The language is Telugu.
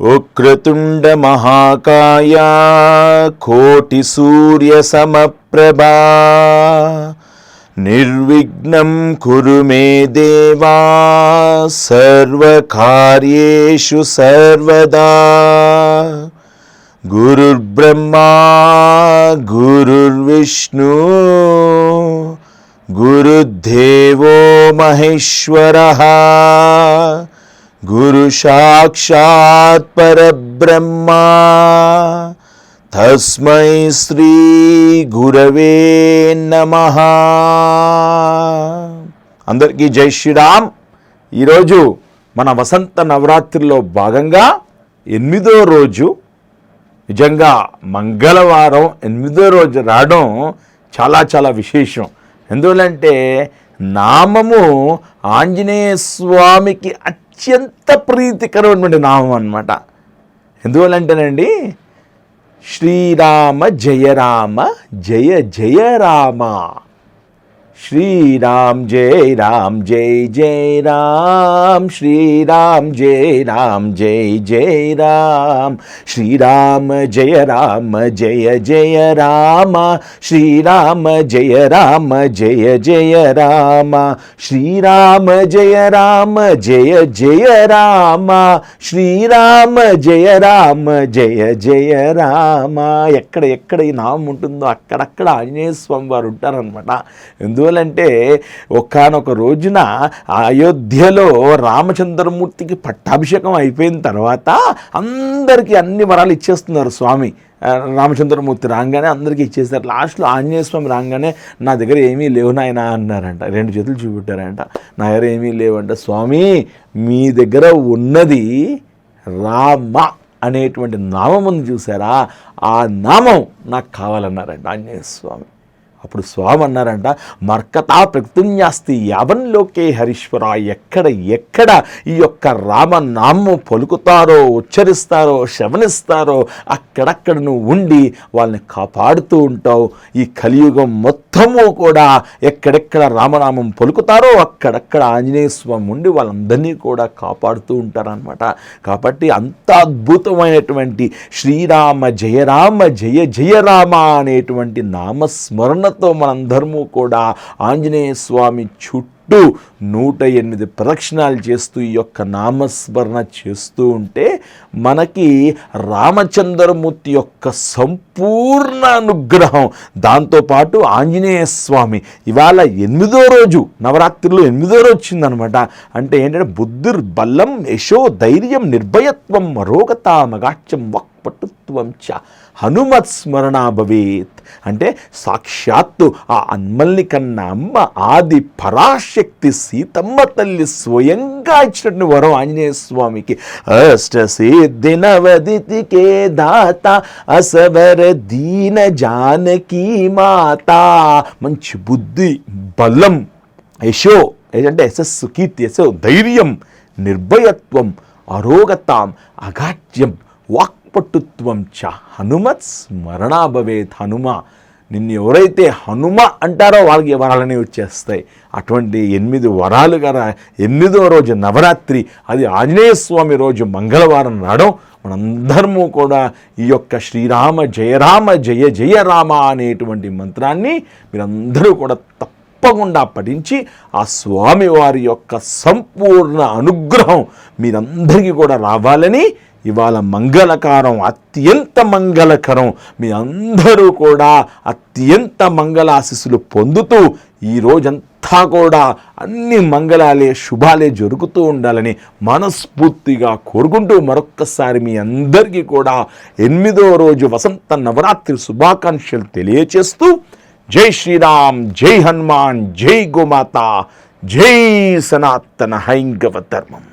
ఉక్రతుండ మహాకాయ కోటి సూర్య సమప్రభా నిర్విఘ్నం కురు మే దేవా సర్వకార్యేషు సర్వదా. గురుర్బ్రహ్మా గురుర్విష్ణు గురుర్దేవో మహేశ్వరः. గురు సాక్షాత్ పరబ్రహ్మ. తస్మై శ్రీ గురవే నమ. అందరికీ జై శ్రీరామ్. ఈరోజు మన వసంత నవరాత్రిలో భాగంగా ఎనిమిదో రోజు నిజంగా మంగళవారం ఎనిమిదో రోజు రావడం చాలా చాలా విశేషం. ఎందువలంటే నామము ఆంజనేయ స్వామికి అత్యంత ప్రీతికరమైనటువంటి నామం అనమాట ఎందువల్లంటేనండి శ్రీరామ జయ రామ జయ జయ రామ. శ్రీరామ్ జయ రామ్ జై జయ రామ్ శ్రీరామ్ జయ రామ్ జై జయ రామ్ శ్రీరామ జయ రామ జయ జయ రామ శ్రీరామ జయ రామ జయ జయ రామ శ్రీరామ జయ రామ జయ జయ రామ శ్రీరామ జయ రామ జయ జయ రామ ఎక్కడ ఎక్కడ ఈ నామం ఉంటుందో అక్కడక్కడ ఆంజనేయ స్వామి వారు ఉంటారనమాట ఎందువలంటే ఒకానొక రోజున అయోధ్యలో రామచంద్రమూర్తికి పట్టాభిషేకం అయిపోయిన తర్వాత అందరికీ అన్ని వరాలు ఇచ్చేస్తున్నారు స్వామి. రామచంద్రమూర్తి రాగానే అందరికీ ఇచ్చేస్తారు లాస్ట్లో ఆంజనేయ స్వామి రాగానే నా దగ్గర ఏమీ లేవు నాయనా అన్నారంట. రెండు చేతులు చూపెట్టారంట. నా దగ్గర ఏమీ లేవంట. స్వామి మీ దగ్గర ఉన్నది రామ అనేటువంటి నామం ఉంది చూసారా ఆ నామం నాకు కావాలన్నారంట ఆంజనేయ స్వామి. అప్పుడు స్వామి అన్నారంట మర్కతా ప్రకృతున్యాస్తి యవన్ లోకే హరీశ్వర ఎక్కడ ఎక్కడ ఈ యొక్క రామనామం పలుకుతారో ఉచ్చరిస్తారో శవనిస్తారో అక్కడక్కడ నువ్వు ఉండి వాళ్ళని కాపాడుతూ ఉంటావు. ఈ కలియుగం మొత్తము కూడా ఎక్కడెక్కడ రామనామం పలుకుతారో అక్కడక్కడ ఆంజనేయ స్వామి ఉండి వాళ్ళందరినీ కూడా కాపాడుతూ ఉంటారనమాట కాబట్టి అంత అద్భుతమైనటువంటి శ్రీరామ జయరామ జయ జయరామ అనేటువంటి నామస్మరణ నామస్మరణతో మనందరము కూడా ఆంజనేయ స్వామి చుట్టూ నూట ఎనిమిది ప్రదక్షిణాలు చేస్తూ ఈ యొక్క నామస్మరణ చేస్తూ ఉంటే మనకి రామచంద్రమూర్తి యొక్క సంపూర్ణ అనుగ్రహం. దాంతోపాటు ఆంజనేయ స్వామి ఇవాళ ఎనిమిదో రోజు నవరాత్రిలో ఎనిమిదో రోజు వచ్చిందనమాట. అంటే ఏంటంటే బుద్ధిర్ బల్లం యశో ధైర్యం నిర్భయత్వం మరోగత మగాచ్యం వక్పటుత్వం చ. హనుమత్ స్మరణ భవేత్ అంటే సాక్షాత్తు ఆ అన్మల్ని కన్న అమ్మ ఆది పరాశక్తి సీతమ్మ తల్లి స్వయంగా ఇచ్చినటువంటి వరం ఆంజనేయ స్వామికి. అష్ట సిద్ధినవదితికే దాత అసవర దీన జానకీ మాత. మంచి బుద్ధి బలం యశో ఏంటంటే యశస్సు కీర్తి యశో ధైర్యం నిర్భయత్వం అరోగతాం అగాట్యం వాక్పటుత్వం చ హనుమత్ స్మరణా భవేత్ హనుమ. నిన్ను ఎవరైతే హనుమ అంటారో వాళ్ళకి ఈ వరాలనే వచ్చేస్తాయి. అటువంటి ఎనిమిది వరాలు గల ఎనిమిదో రోజు నవరాత్రి అది ఆంజనేయ స్వామి రోజు మంగళవారం నాడు మనందరము కూడా ఈ యొక్క శ్రీరామ జయరామ జయ జయ రామ అనేటువంటి మంత్రాన్ని మీరందరూ కూడా తప్పకుండా పఠించి ఆ స్వామివారి యొక్క సంపూర్ణ అనుగ్రహం మీరందరికీ కూడా రావాలని ఇవాళ మంగళకారం అత్యంత మంగళకరం. మీ అందరూ కూడా అత్యంత మంగళాశిస్సులు పొందుతూ ఈ రోజంతా కూడా అన్ని మంగళాలే శుభాలే జరుగుతూ ఉండాలని మనస్ఫూర్తిగా కోరుకుంటూ మరొక్కసారి మీ అందరికీ కూడా ఎనిమిదో రోజు వసంత నవరాత్రి శుభాకాంక్షలు తెలియచేస్తూ జై శ్రీరామ్ జై హనుమాన్ జై గోమాత జై సనాతన హైంగవ ధర్మం.